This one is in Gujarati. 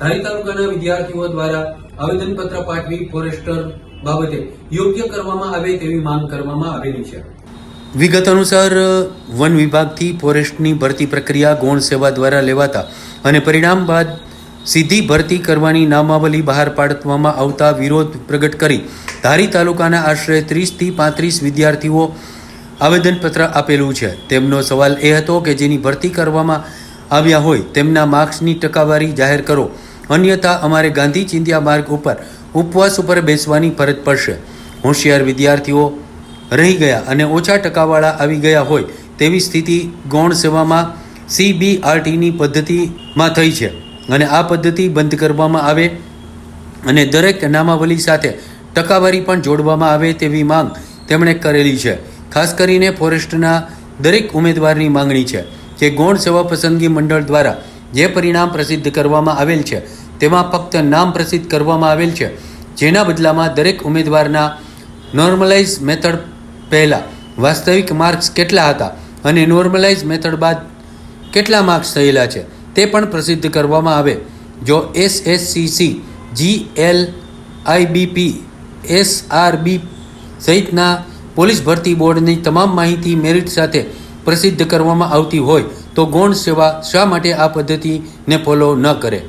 ધારી તાલુકાના વિદ્યાર્થીઓ દ્વારા આવેદનપત્ર પાઠવી ફોરેસ્ટર બાબતે યોગ્ય કરવામાં આવે તેવી માંગ કરવામાં આવેલી છે. વિગત અનુસાર, વન વિભાગથી ફોરેસ્ટની ભરતી પ્રક્રિયા ગૌણ સેવા દ્વારા લેવાતા અને પરિણામ બાદ સીધી ભરતી કરવાની નામાવલી બહાર પાડવામાં આવતા વિરોધ પ્રગટ કરી ધારી તાલુકાના આશરે ત્રીસથી પાંત્રીસ વિદ્યાર્થીઓ આવેદનપત્ર આપેલું છે. તેમનો સવાલ એ હતો કે જેની ભરતી કરવામાં આવ્યા હોય તેમના માર્ક્સની ટકાવારી જાહેર કરો. અન્યથા અમારે ગાંધી ચિંધ્યા માર્ગ ઉપર ઉપવાસ ઉપર બેસવાની ફરજ પડશે. હોશિયાર વિદ્યાર્થીઓ રહી ગયા અને ઓછા ટકાવાળા આવી ગયા હોય તેવી સ્થિતિ ગૌણ સેવામાં સીબીઆરટીની પદ્ધતિમાં થઈ છે અને આ પદ્ધતિ બંધ કરવામાં આવે અને દરેક નામાવલી સાથે ટકાવારી પણ જોડવામાં આવે તેવી માંગ તેમણે કરેલી છે. ખાસ કરીને ફોરેસ્ટના દરેક ઉમેદવારની માંગણી છે કે ગૌણ સેવા પસંદગી મંડળ દ્વારા જે પરિણામ પ્રસિદ્ધ કરવામાં આવેલ છે, તેમાં ફક્ત નામ પ્રસિદ્ધ કરવામાં આવેલ છે. જેના બદલામાં દરેક ઉમેદવારના નોર્મલાઇઝ મેથડ પહેલાં વાસ્તવિક માર્ક્સ કેટલા હતા અને નોર્મલાઇઝ મેથડ બાદ કેટલા માર્ક્સ થયેલા છે, તે પણ પ્રસિદ્ધ કરવામાં આવે. જો S S C C G L IBP SRB સહિતના પોલીસ ભરતી બોર્ડની તમામ માહિતી મેરિટ સાથે પ્રસિદ્ધ કરવામાં આવતી હોય તો ગૌણ સેવા શા માટે આ પદ્ધતિને ફોલો ન કરે?